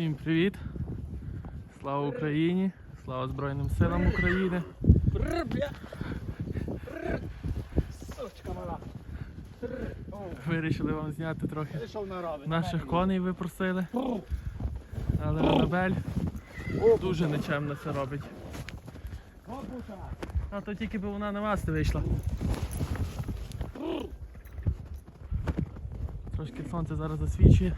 Всім привіт! Слава Україні! Слава Збройним силам України! Вирішили вам зняти трохи наших коней ви просили, але Анабель дуже нечемно це робить. А то тільки би вона на вас не вийшла. Трошки сонце зараз засвічує.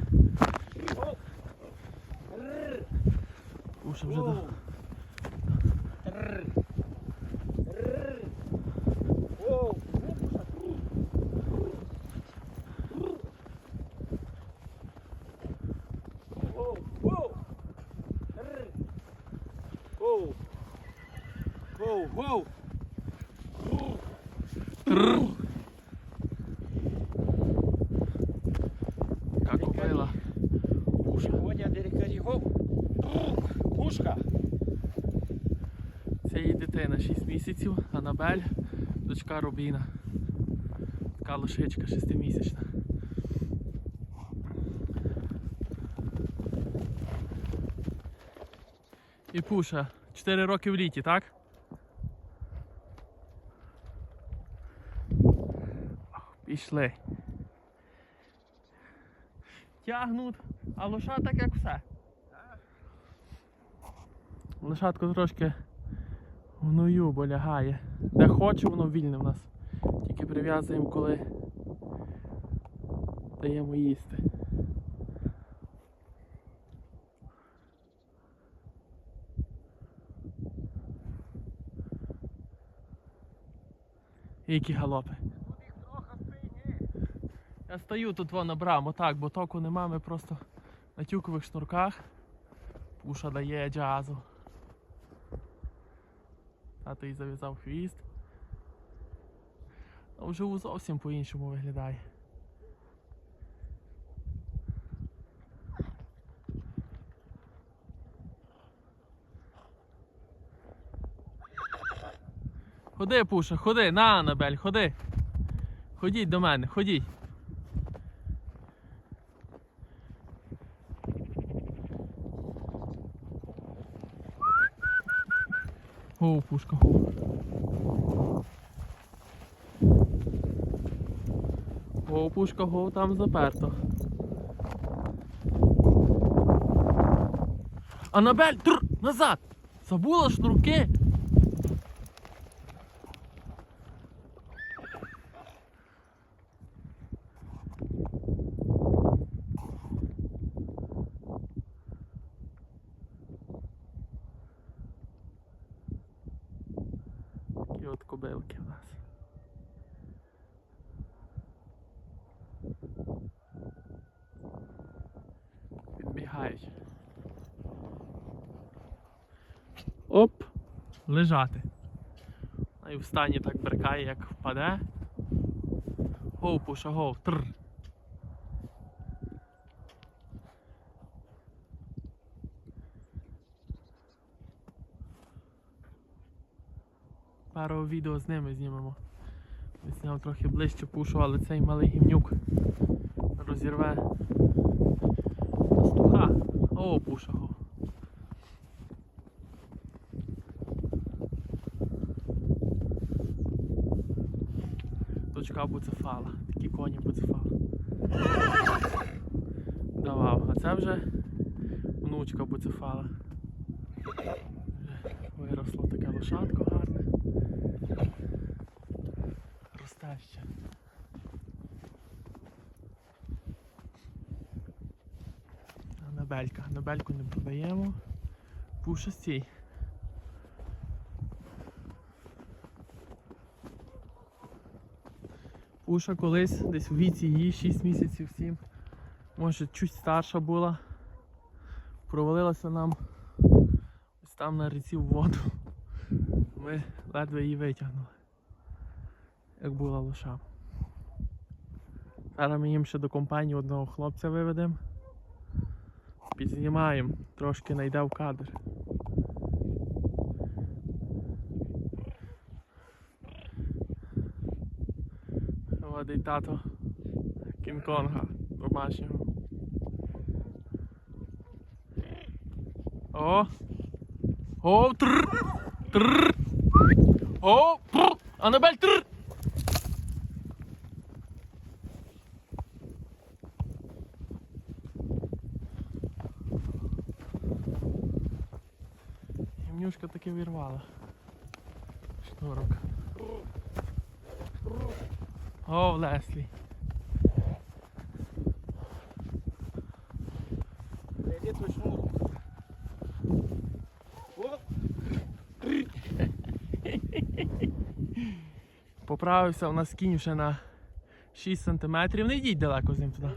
Уша вже до... Бррр. Бррр. О, бабуся. О, о. Бррр. О. О, о. Яка купила. Уша. Водя директорі. О. Пушка. Це її дитина 6 місяців, Анабель, дочка Рубіна. Така лошичка 6-місячна. І пуша. 4 роки в літі, так? Пішли. Тягнуть, а лоша так як все. Лошадку трошки гною, бо лягає. Де хоче, воно вільне в нас. Тільки прив'язуємо, коли даємо їсти. І Які галопи. Я стою тут вон на браму, так, бо току нема, ми просто на тюкових шнурках. Пуша дає джазу. Тато їй зав'язав хвіст. А вже зовсім по-іншому виглядає. Ходи, Пуша, ходи, на Анабель, ходи. Ходіть до мене, ходіть. О, пушка. О, пушка, го, там заперто. Анабель, тур, назад! Забула шнурки. Такі от кобилки в нас. Підбігають. Оп! Лежати. А і в стані так брикає, як впаде. Гоу, пуша, гоу, тр. Пару відео з ними знімемо. Я зняв трохи ближче пушу, але цей малий гімнюк розірве пастуха. О, пуша. го. Дочка буцефала, такі коні буцефала. Давав, а це вже внучка буцефала. Виросло таке лошадко ще. Набелька. Набельку не продаємо. Пуша стій. Пуша колись десь у віці її 6 місяців 7. Може чуть старша була. Провалилася нам ось там на ріці в воду. Ми ледве її витягнули. Як була лоша. Зараз ми їм ще до компанії одного хлопця виведемо. Підзнімаємо, трошки найде в кадр. Водить тато Кінг-Конга домашнього. О. О, тр. Тр. О, пр. Анабель, тр. Таки вирвала. Шнурок. О, Леслі. Де шнурок? Поправився, у нас кінь вже на 6 см. Не йдіть далеко з ним туди.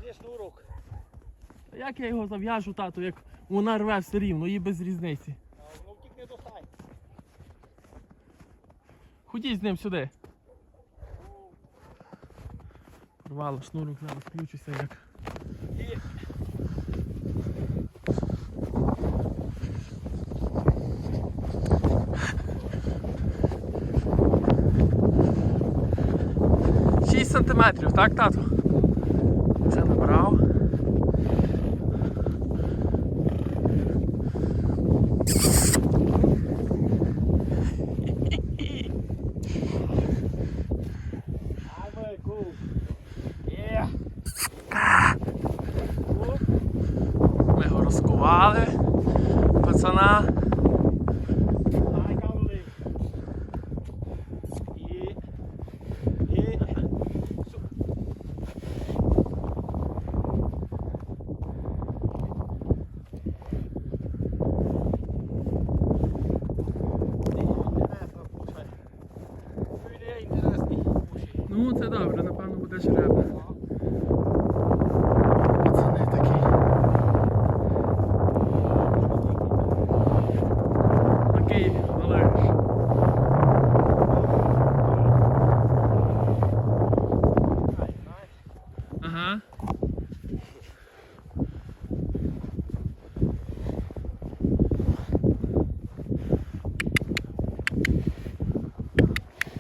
Як я його зав'яжу, тату, як вона рве все рівно, їй без різниці. А воно втік не достань. Ходіть з ним сюди. Порвало шнурок, зараз включуся як. Шість сантиметрів, так, тату? Ну, добре, напевно, буде жеребна. Пацани такі. Такий малиш. Ага.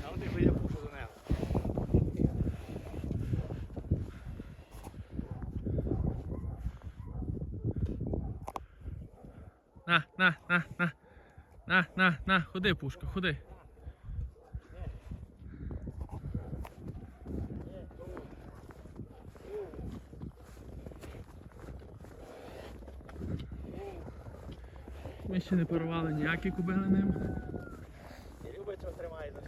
А от я пушу до неї. На, на, на, на. На, на, ходи, пушка, ходи. Ми ще не порвали ніякі кубили ним. І любить, що тримає за.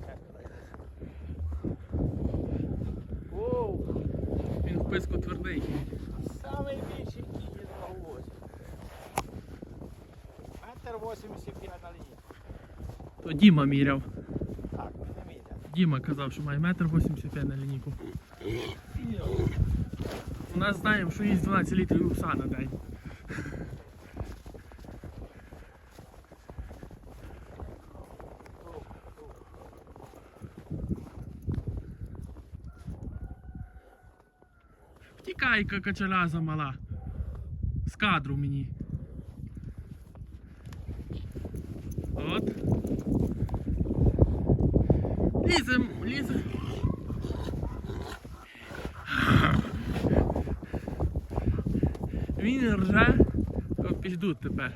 Оу, Він в писку твердий. самий більший кінь на голові. Метр 85 на лінії. То Діма міряв. Так, ми не мітя. Діма казав, що має метр 85 на лінійку. У нас знаємо, що їсть 12 літрів пса на день. Втікай, качаляза мала. З кадру мені. От. Лізем, лізем. Він рже, то підуть тепер.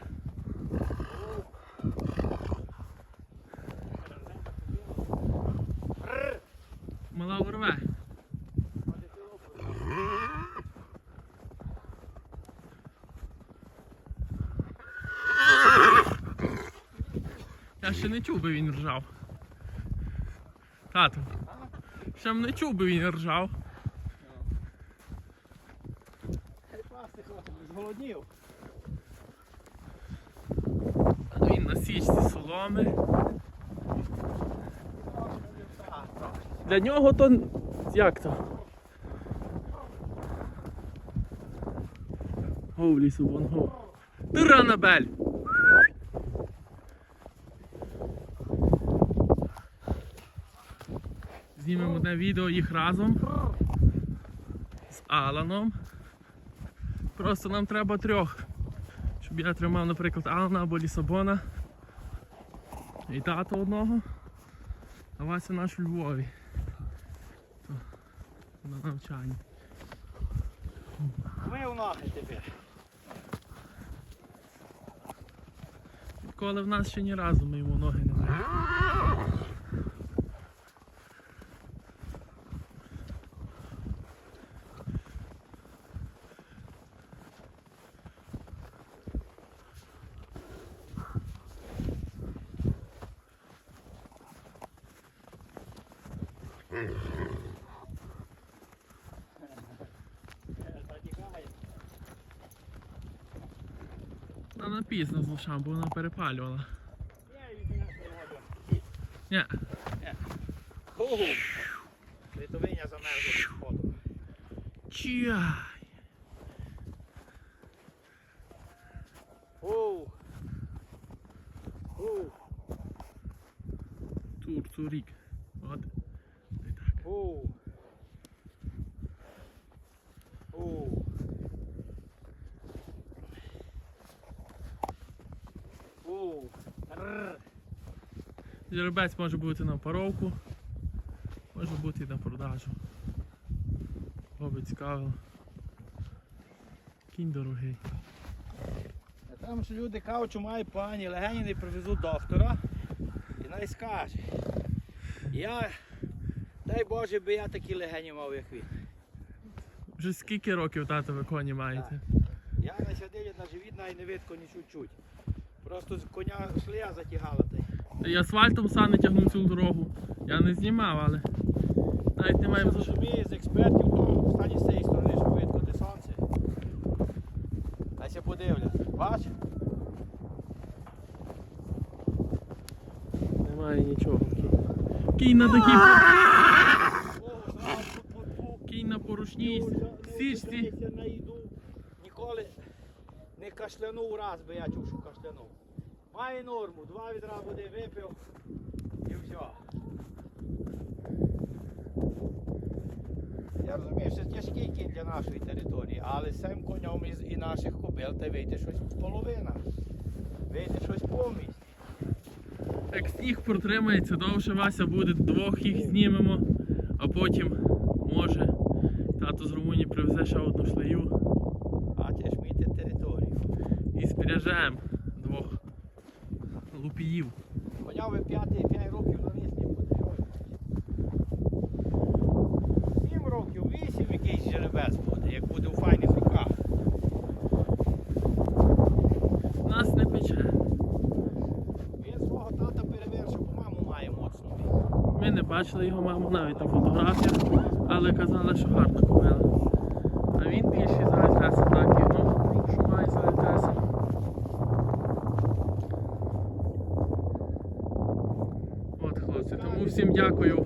Мала урве. Я ще не чув би він ржав. Тату. Ще б не чув би він ржав. Пластик хватить, зголоднів. Він на січці соломи. Для нього то як то? Го в лісу вон го. Тиранабель! Знімемо одне відео їх разом з Аланом. Просто нам треба трьох. Щоб я тримав, наприклад, Алана або Лісабона. І тато одного. А Вася наш у Львові. То на навчанні. Ми у нахи тепер. Школи в нас ще ні разу ми йому ноги не мили. Вона пізно з лошам, бо вона перепалювала. Ні, Ху-ху. Литовиня замерзла під воду. чай. Ху. Ху. Тур, турік. От. І так. Ху. Ху. Ху. Рррр. Жеребець може бути на паровку, може бути і на продажу. Кого цікавило. Кінь дорогий. А Там ж люди кажуть, що має пані, легені не привезуть доктора і най скаже. Я, дай Боже, би я такі легені мав, як він. Вже скільки років тато ви коні маєте? Я на сиділі на живіт навіть не видко ні чуть-чуть. Просто з коня шлея затягала та. І асфальтом сам не тягнув цю дорогу. Я не знімав, але навіть не маємо за розуміє з експертів, то стані з цієї сторони, що видко де сонце. Хай се подивляться. Бач? Немає нічого. Кінь на тут кінь на порушній січці. Ніколи не кашлянув раз, би я чув, що кашлянув. Має норму, два відра води випив і все. Я розумію, що це тяжкий кінь для нашої території, але цим конем із і наших кобил, та вийде щось половина. Вийде щось повністю. Як сніг протримається довше, Вася буде, двох їх знімемо, а потім, може, тато з Румунії привезе ще одну шлею А це ж міти територію. І двох лупіїв. Коня ви 5 років на місці буде. Сім років, вісім якийсь жеребець буде, як буде у файних руках. Нас не пече. Він свого тата перевершив, бо маму має моцну. Ми не бачили його маму навіть на фотографіях, але казали, що гарно купила. А він більший за Альтеса, так і ну, що має за Альтеса. От хлопці, тому всім дякую.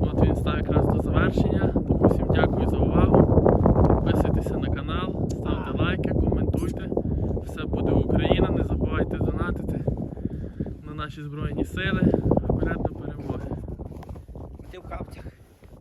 От він став якраз до завершення. Тому дякую за увагу. Підписуйтеся на канал, ставте лайки, коментуйте. Все буде Україна. Не забувайте донатити на наші Збройні Сили.